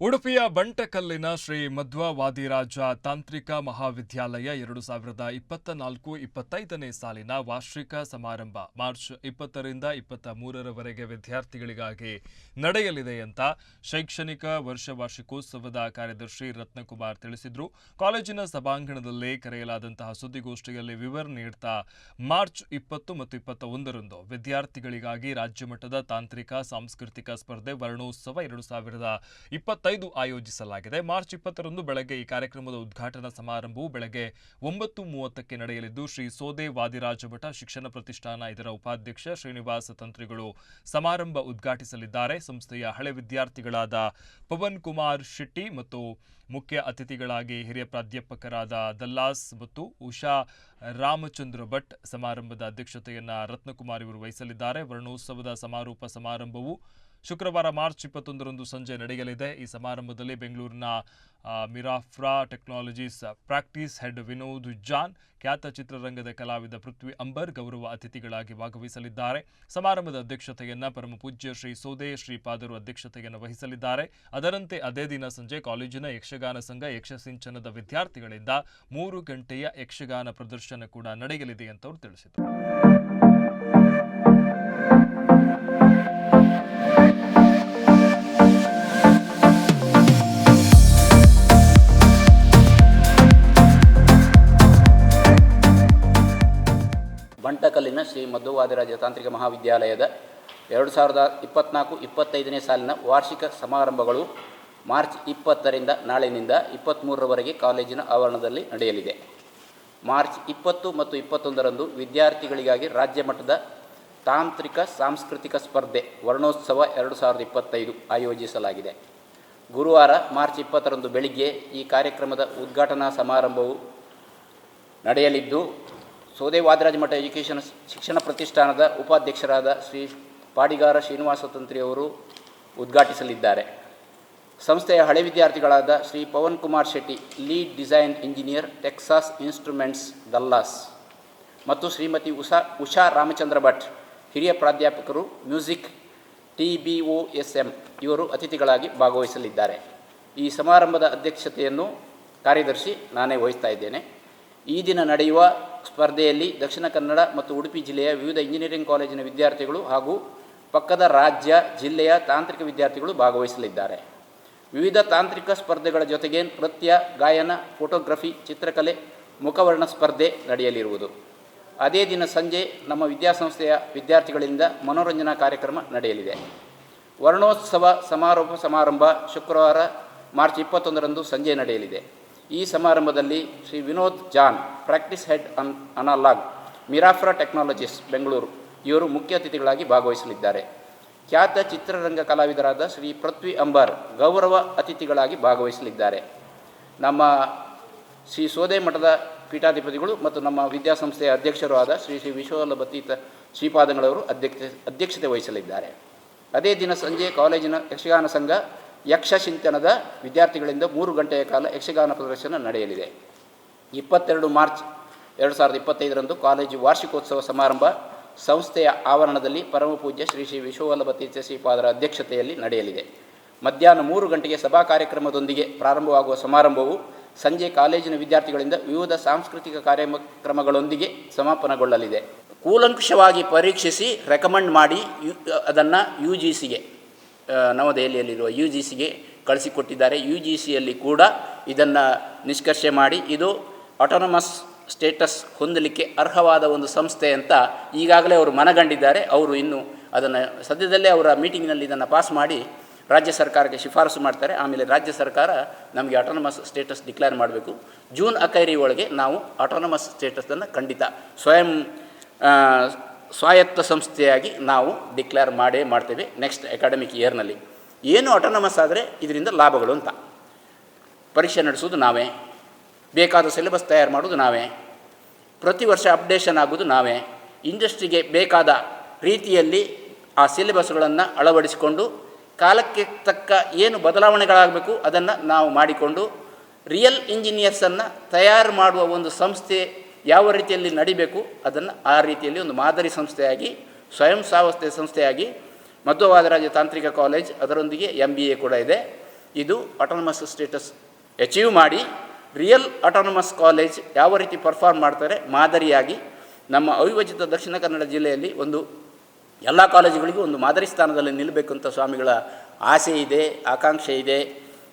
ಉಡುಪಿಯ ಬಂಟಕಲ್ಲಿನ ಶ್ರೀ ಮಧ್ವ ವಾದಿರಾಜ ತಾಂತ್ರಿಕ ಮಹಾವಿದ್ಯಾಲಯ ಎರಡು ಸಾವಿರದ ಇಪ್ಪತ್ತ ನಾಲ್ಕು ಇಪ್ಪತ್ತೈದನೇ ಸಾಲಿನ ವಾರ್ಷಿಕ ಸಮಾರಂಭ ಮಾರ್ಚ್ ಇಪ್ಪತ್ತರಿಂದ ಇಪ್ಪತ್ತ ಮೂರರವರೆಗೆ ವಿದ್ಯಾರ್ಥಿಗಳಿಗಾಗಿ ನಡೆಯಲಿದೆ ಅಂತ ಶೈಕ್ಷಣಿಕ ವರ್ಷ ವಾರ್ಷಿಕೋತ್ಸವದ ಕಾರ್ಯದರ್ಶಿ ರತ್ನಕುಮಾರ್ ತಿಳಿಸಿದ್ರು. ಕಾಲೇಜಿನ ಸಭಾಂಗಣದಲ್ಲಿ ಕರೆಯಲಾದಂತಹ ಸುದ್ದಿಗೋಷ್ಠಿಯಲ್ಲಿ ವಿವರ ನೀಡ್ತಾ ಮಾರ್ಚ್ ಇಪ್ಪತ್ತು ಮತ್ತು ಇಪ್ಪತ್ತ ಒಂದರಂದು ವಿದ್ಯಾರ್ಥಿಗಳಿಗಾಗಿ ರಾಜ್ಯಮಟ್ಟದ ತಾಂತ್ರಿಕ ಸಾಂಸ್ಕೃತಿಕ ಸ್ಪರ್ಧೆ ವರ್ಣೋತ್ಸವ ಎರಡು ಸಾವಿರದ ಇಪ್ಪತ್ತೈದು ಆಯೋಜಿಸಲಾಗಿದೆ. ಮಾರ್ಚ್ ಇಪ್ಪತ್ತರಂದು ಬೆಳಗ್ಗೆ ಈ ಕಾರ್ಯಕ್ರಮದ ಉದ್ಘಾಟನಾ ಸಮಾರಂಭವು ಬೆಳಗ್ಗೆ ಒಂಬತ್ತು ಮೂವತ್ತಕ್ಕೆ ನಡೆಯಲಿದ್ದು, ಶ್ರೀ ಸೋದೆ ವಾದಿರಾಜಭಟ ಶಿಕ್ಷಣ ಪ್ರತಿಷ್ಠಾನ ಇದರ ಉಪಾಧ್ಯಕ್ಷ, ಶ್ರೀನಿವಾಸ ತಂತ್ರಿಗಳು ಸಮಾರಂಭ ಉದ್ಘಾಟಿಸಲಿದ್ದಾರೆ. ಸಂಸ್ಥೆಯ ಹಳೆ ವಿದ್ಯಾರ್ಥಿಗಳಾದ ಪವನ್ ಕುಮಾರ್ ಶೆಟ್ಟಿ ಮತ್ತು ಮುಖ್ಯ ಅತಿಥಿಗಳಾಗಿ ಹಿರಿಯ ಪ್ರಾಧ್ಯಾಪಕರಾದ ದಲ್ಲಾಸ್ ಮತ್ತು ಉಷಾ ರಾಮಚಂದ್ರ ಭಟ್ ಸಮಾರಂಭದ ಅಧ್ಯಕ್ಷತೆಯನ್ನು ರತ್ನಕುಮಾರ್ ಇವರು ವಹಿಸಲಿದ್ದಾರೆ. ವರ್ಣೋತ್ಸವದ ಸಮಾರೋಪ ಸಮಾರಂಭವು ಶುಕ್ರವಾರ ಮಾರ್ಚ್ ಇಪ್ಪತ್ತೊಂದರಂದು ಸಂಜೆ ನಡೆಯಲಿದೆ. ಈ ಸಮಾರಂಭದಲ್ಲಿ ಬೆಂಗಳೂರಿನ Mirafra Technologies practice head Vinod John, ಖ್ಯಾತ ಚಿತ್ರರಂಗದ ಕಲಾವಿದ ಪೃಥ್ವಿ ಅಂಬರ್ ಗೌರವ ಅತಿಥಿಗಳಾಗಿ ಭಾಗವಹಿಸಲಿದ್ದಾರೆ. ಸಮಾರಂಭದ ಅಧ್ಯಕ್ಷತೆಯನ್ನ ಪರಮ ಪೂಜ್ಯ ಶ್ರೀ ಸೋದೆ ಶ್ರೀಪಾದರು ಅಧ್ಯಕ್ಷತೆಯನ್ನು ವಹಿಸಲಿದ್ದಾರೆ. ಅದರಂತೆ ಅದೇ ದಿನ ಸಂಜೆ ಕಾಲೇಜಿನ ಯಕ್ಷಗಾನ ಸಂಘ ಯಕ್ಷಸಿಂಚನದ ವಿದ್ಯಾರ್ಥಿಗಳಿಂದ ಮೂರು ಗಂಟೆಯ ಯಕ್ಷಗಾನ ಪ್ರದರ್ಶನ ಕೂಡ ನಡೆಯಲಿದೆ ಅಂತ ಅವರು ತಿಳಿಸಿದರು. ಮಧ್ವವಾದಿರಾಜ ತಾಂತ್ರಿಕ ಮಹಾವಿದ್ಯಾಲಯದ ಎರಡು ಸಾವಿರದ ಇಪ್ಪತ್ತ್ನಾಲ್ಕು ಇಪ್ಪತ್ತೈದನೇ ಸಾಲಿನ ವಾರ್ಷಿಕ ಸಮಾರಂಭಗಳು ಮಾರ್ಚ್ ಇಪ್ಪತ್ತರಿಂದ ನಾಳಿನಿಂದ ಇಪ್ಪತ್ತ್ಮೂರರವರೆಗೆ ಕಾಲೇಜಿನ ಆವರಣದಲ್ಲಿ ನಡೆಯಲಿದೆ. ಮಾರ್ಚ್ ಇಪ್ಪತ್ತು ಮತ್ತು ಇಪ್ಪತ್ತೊಂದರಂದು ವಿದ್ಯಾರ್ಥಿಗಳಿಗಾಗಿ ರಾಜ್ಯ ಮಟ್ಟದ ತಾಂತ್ರಿಕ ಸಾಂಸ್ಕೃತಿಕ ಸ್ಪರ್ಧೆ ವರ್ಣೋತ್ಸವ ಎರಡು ಸಾವಿರದ ಇಪ್ಪತ್ತೈದು ಆಯೋಜಿಸಲಾಗಿದೆ. ಗುರುವಾರ ಮಾರ್ಚ್ ಇಪ್ಪತ್ತರಂದು ಬೆಳಿಗ್ಗೆ ಈ ಕಾರ್ಯಕ್ರಮದ ಉದ್ಘಾಟನಾ ಸಮಾರಂಭವು ನಡೆಯಲಿದ್ದು ಸೋದೆ ವಾದರಾಜ ಮಠ ಎಜುಕೇಷನ್ ಶಿಕ್ಷಣ ಪ್ರತಿಷ್ಠಾನದ ಉಪಾಧ್ಯಕ್ಷರಾದ ಶ್ರೀ ಪಾಡಿಗಾರ ಶ್ರೀನಿವಾಸ ತಂತ್ರಿಯವರು ಉದ್ಘಾಟಿಸಲಿದ್ದಾರೆ. ಸಂಸ್ಥೆಯ ಹಳೆ ವಿದ್ಯಾರ್ಥಿಗಳಾದ Shri Pavan Kumar Shetty, lead design engineer Texas Instruments Dallas ಮತ್ತು ಶ್ರೀಮತಿ ಉಷಾ ಉಷಾ ರಾಮಚಂದ್ರ ಭಟ್, ಹಿರಿಯ ಪ್ರಾಧ್ಯಾಪಕರು, music, T B O S M ಇವರು ಅತಿಥಿಗಳಾಗಿ ಭಾಗವಹಿಸಲಿದ್ದಾರೆ. ಈ ಸಮಾರಂಭದ ಅಧ್ಯಕ್ಷತೆಯನ್ನು ಕಾರ್ಯದರ್ಶಿ ನಾನೇ ವಹಿಸ್ತಾ ಇದ್ದೇನೆ. ಈ ದಿನ ನಡೆಯುವ ಸ್ಪರ್ಧೆಯಲ್ಲಿ ದಕ್ಷಿಣ ಕನ್ನಡ ಮತ್ತು ಉಡುಪಿ ಜಿಲ್ಲೆಯ ವಿವಿಧ ಇಂಜಿನಿಯರಿಂಗ್ ಕಾಲೇಜಿನ ವಿದ್ಯಾರ್ಥಿಗಳು ಹಾಗೂ ಪಕ್ಕದ ರಾಜ್ಯ, ಜಿಲ್ಲೆಯ ತಾಂತ್ರಿಕ ವಿದ್ಯಾರ್ಥಿಗಳು ಭಾಗವಹಿಸಲಿದ್ದಾರೆ. ವಿವಿಧ ತಾಂತ್ರಿಕ ಸ್ಪರ್ಧೆಗಳ ಜೊತೆಗೆ ನೃತ್ಯ, ಗಾಯನ, ಫೋಟೋಗ್ರಫಿ, ಚಿತ್ರಕಲೆ, ಮುಖವರ್ಣ ಸ್ಪರ್ಧೆ ನಡೆಯಲಿರುವುದು. ಅದೇ ದಿನ ಸಂಜೆ ನಮ್ಮ ವಿದ್ಯಾಸಂಸ್ಥೆಯ ವಿದ್ಯಾರ್ಥಿಗಳಿಂದ ಮನೋರಂಜನಾ ಕಾರ್ಯಕ್ರಮ ನಡೆಯಲಿದೆ. ವರ್ಣೋತ್ಸವ ಸಮಾರೋಪ ಸಮಾರಂಭ ಶುಕ್ರವಾರ, ಮಾರ್ಚ್ ಇಪ್ಪತ್ತೊಂದರಂದು ಸಂಜೆ ನಡೆಯಲಿದೆ. ಈ ಸಮಾರಂಭದಲ್ಲಿ Shri Vinod John, practice head an, analog, Mirafra Technologies Bengaluru, ಇವರು ಮುಖ್ಯ ಅತಿಥಿಗಳಾಗಿ ಭಾಗವಹಿಸಲಿದ್ದಾರೆ. ಖ್ಯಾತ ಚಿತ್ರರಂಗ ಕಲಾವಿದರಾದ ಶ್ರೀ ಪೃಥ್ವಿ ಅಂಬರ್ ಗೌರವ ಅತಿಥಿಗಳಾಗಿ ಭಾಗವಹಿಸಲಿದ್ದಾರೆ. ನಮ್ಮ ಶ್ರೀ ಸೋದೆ ಮಠದ ಪೀಠಾಧಿಪತಿಗಳು ಮತ್ತು ನಮ್ಮ ವಿದ್ಯಾಸಂಸ್ಥೆಯ ಅಧ್ಯಕ್ಷರು ಆದ ಶ್ರೀ ಶ್ರೀ ವಿಶ್ವವಲ್ಲಭತೀತ ಶ್ರೀಪಾದಂಗಳವರು ಅಧ್ಯಕ್ಷ ಅಧ್ಯಕ್ಷತೆ ವಹಿಸಲಿದ್ದಾರೆ. ಅದೇ ದಿನ ಸಂಜೆ ಕಾಲೇಜಿನ ಯಕ್ಷಗಾನ ಸಂಘ ಯಕ್ಷ ಚಿಂತನದ ವಿದ್ಯಾರ್ಥಿಗಳಿಂದ ಮೂರು ಗಂಟೆಯ ಕಾಲ ಯಕ್ಷಗಾನ ಪ್ರದರ್ಶನ ನಡೆಯಲಿದೆ. ಇಪ್ಪತ್ತೆರಡು ಮಾರ್ಚ್ ಎರಡು ಸಾವಿರದ ಇಪ್ಪತ್ತೈದರಂದು ಕಾಲೇಜು ವಾರ್ಷಿಕೋತ್ಸವ ಸಮಾರಂಭ ಸಂಸ್ಥೆಯ ಆವರಣದಲ್ಲಿ ಪರಮಪೂಜ್ಯ ಶ್ರೀ ಶ್ರೀ ವಿಶ್ವವಲ್ಲಭತಿ ಶ್ರೀಪಾದರ ಅಧ್ಯಕ್ಷತೆಯಲ್ಲಿ ನಡೆಯಲಿದೆ. ಮಧ್ಯಾಹ್ನ ಮೂರು ಗಂಟೆಗೆ ಸಭಾ ಕಾರ್ಯಕ್ರಮದೊಂದಿಗೆ ಪ್ರಾರಂಭವಾಗುವ ಸಮಾರಂಭವು ಸಂಜೆ ಕಾಲೇಜಿನ ವಿದ್ಯಾರ್ಥಿಗಳಿಂದ ವಿವಿಧ ಸಾಂಸ್ಕೃತಿಕ ಕಾರ್ಯಕ್ರಮಗಳೊಂದಿಗೆ ಸಮಾಪನಗೊಳ್ಳಲಿದೆ. ಕೂಲಂಕುಷವಾಗಿ ಪರೀಕ್ಷಿಸಿ ರೆಕಮೆಂಡ್ ಮಾಡಿ ಯು ಅದನ್ನು ಯು ಜಿ ಸಿಗೆ ನವದೆಹಲಿಯಲ್ಲಿರುವ ಯು ಜಿ ಸಿಗೆ ಕಳಿಸಿಕೊಟ್ಟಿದ್ದಾರೆ. ಯು ಜಿ ಸಿಯಲ್ಲಿ ಕೂಡ ಇದನ್ನು ನಿಷ್ಕರ್ಷೆ ಮಾಡಿ ಇದು ಆಟೋನಮಸ್ ಸ್ಟೇಟಸ್ ಹೊಂದಲಿಕ್ಕೆ ಅರ್ಹವಾದ ಒಂದು ಸಂಸ್ಥೆ ಅಂತ ಈಗಾಗಲೇ ಅವರು ಮನಗಂಡಿದ್ದಾರೆ. ಅವರು ಇನ್ನು ಅದನ್ನು ಸದ್ಯದಲ್ಲೇ ಅವರ ಮೀಟಿಂಗ್ನಲ್ಲಿ ಇದನ್ನು ಪಾಸ್ ಮಾಡಿ ರಾಜ್ಯ ಸರ್ಕಾರಕ್ಕೆ ಶಿಫಾರಸು ಮಾಡ್ತಾರೆ. ಆಮೇಲೆ ರಾಜ್ಯ ಸರ್ಕಾರ ನಮಗೆ ಆಟೋನಮಸ್ ಸ್ಟೇಟಸ್ ಡಿಕ್ಲೇರ್ ಮಾಡಬೇಕು. ಜೂನ್ ಅಕೈರಿ ಒಳಗೆ ನಾವು ಆಟೋನಮಸ್ ಸ್ಟೇಟಸನ್ನು ಖಂಡಿತ ಸ್ವಯಂ ಸ್ವಾಯತ್ತ ಸಂಸ್ಥೆಯಾಗಿ ನಾವು ಡಿಕ್ಲೇರ್ ಮಾಡೇ ಮಾಡ್ತೇವೆ ನೆಕ್ಸ್ಟ್ ಅಕಾಡೆಮಿಕ್ ಇಯರ್ನಲ್ಲಿ. ಏನು ಆಟೋನಮಸ್ ಆದರೆ ಇದರಿಂದ ಲಾಭಗಳು ಅಂತ. ಪರೀಕ್ಷೆ ನಡೆಸೋದು ನಾವೇ. ಬೇಕಾದ ಸಿಲೆಬಸ್ ತಯಾರು ಮಾಡೋದು ನಾವೇ. ಪ್ರತಿ ವರ್ಷ ಅಪ್ಡೇಷನ್ ಆಗೋದು ನಾವೇ. ಇಂಡಸ್ಟ್ರಿಗೆ ಬೇಕಾದ ರೀತಿಯಲ್ಲಿ ಆ ಸಿಲೆಬಸ್ಗಳನ್ನು ಅಳವಡಿಸಿಕೊಂಡು ಕಾಲಕ್ಕೆ ತಕ್ಕ ಏನು ಬದಲಾವಣೆಗಳಾಗಬೇಕು ಅದನ್ನು ನಾವು ಮಾಡಿಕೊಂಡು ರಿಯಲ್ ಇಂಜಿನಿಯರ್ಸನ್ನು ತಯಾರು ಮಾಡುವ ಒಂದು ಸಂಸ್ಥೆ ಯಾವ ರೀತಿಯಲ್ಲಿ ನಡಿಬೇಕು ಅದನ್ನು ಆ ರೀತಿಯಲ್ಲಿ ಒಂದು ಮಾದರಿ ಸಂಸ್ಥೆಯಾಗಿ, ಸ್ವಯಂ ಸಾವಸ್ಥೆ ಸಂಸ್ಥೆಯಾಗಿ ಮಧ್ವವಾದರಾಜ ತಾಂತ್ರಿಕ ಕಾಲೇಜ್ ಅದರೊಂದಿಗೆ ಎಂ ಬಿ ಎ ಕೂಡ ಇದೆ. ಇದು ಆಟೋನಮಸ್ ಸ್ಟೇಟಸ್ ಅಚೀವ್ ಮಾಡಿ ರಿಯಲ್ ಆಟೋನಮಸ್ ಕಾಲೇಜ್ ಯಾವ ರೀತಿ ಪರ್ಫಾರ್ಮ್ ಮಾಡ್ತಾರೆ ಮಾದರಿಯಾಗಿ ನಮ್ಮ ಅವಿಭಜಿತ ದಕ್ಷಿಣ ಕನ್ನಡ ಜಿಲ್ಲೆಯಲ್ಲಿ ಒಂದು ಎಲ್ಲ ಕಾಲೇಜುಗಳಿಗೂ ಒಂದು ಮಾದರಿ ಸ್ಥಾನದಲ್ಲಿ ನಿಲ್ಲಬೇಕು ಅಂತ ಸ್ವಾಮಿಗಳ ಆಸೆ ಇದೆ, ಆಕಾಂಕ್ಷೆ ಇದೆ.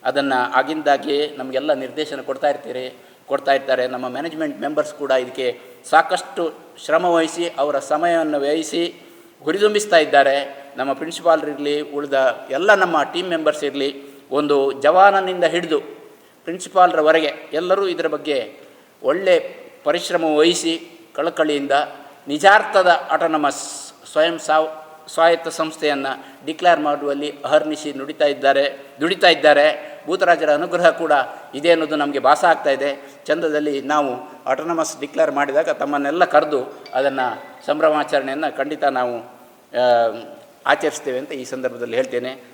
ಅದನ್ನು ಆಗಿಂದಾಗೆ ನಮಗೆಲ್ಲ ನಿರ್ದೇಶನ ಕೊಡ್ತಾ ಇರ್ತೀರಿ. ಕೊಡ್ತಾ ಇರ್ತಾರೆ. ನಮ್ಮ ಮ್ಯಾನೇಜ್ಮೆಂಟ್ ಮೆಂಬರ್ಸ್ ಕೂಡ ಇದಕ್ಕೆ ಸಾಕಷ್ಟು ಶ್ರಮ ವಹಿಸಿ, ಅವರ ಸಮಯವನ್ನು ವ್ಯಯಿಸಿ ಹುರಿದುಂಬಿಸ್ತಾ ಇದ್ದಾರೆ. ನಮ್ಮ ಪ್ರಿನ್ಸಿಪಾಲ್ರಿರಲಿ ಉಳಿದ ಎಲ್ಲ ನಮ್ಮ ಟೀಮ್ ಮೆಂಬರ್ಸ್ ಇರಲಿ, ಒಂದು ಜವಾನನಿಂದ ಹಿಡಿದು ಪ್ರಿನ್ಸಿಪಾಲ್ರವರೆಗೆ ಎಲ್ಲರೂ ಇದರ ಬಗ್ಗೆ ಒಳ್ಳೆ ಪರಿಶ್ರಮ ವಹಿಸಿ, ಕಳಕಳಿಯಿಂದ ನಿಜಾರ್ಥದ ಆಟೋನಮಸ್ ಸ್ವಯಂ ಸಾವ್, ಸ್ವಾಯತ್ತ ಸಂಸ್ಥೆಯನ್ನು ಡಿಕ್ಲೇರ್ ಮಾಡುವಲ್ಲಿ ಅಹರ್ನಿಸಿ ನುಡಿತಾ ಇದ್ದಾರೆ, ದುಡಿತಾ ಇದ್ದಾರೆ. ಭೂತರಾಜರ ಅನುಗ್ರಹ ಕೂಡ ಇದೆ ಅನ್ನೋದು ನಮಗೆ ಭಾಸ ಆಗ್ತಾ ಇದೆ. ಚಂದದಲ್ಲಿ ನಾವು ಆಟೋನಮಸ್ ಡಿಕ್ಲೇರ್ ಮಾಡಿದಾಗ ತಮ್ಮನ್ನೆಲ್ಲ ಕರೆದು ಅದನ್ನು ಸಂಭ್ರಮಾಚರಣೆಯನ್ನು ಖಂಡಿತ ನಾವು ಆಚರಿಸ್ತೇವೆ ಅಂತ ಈ ಸಂದರ್ಭದಲ್ಲಿ ಹೇಳ್ತೇನೆ.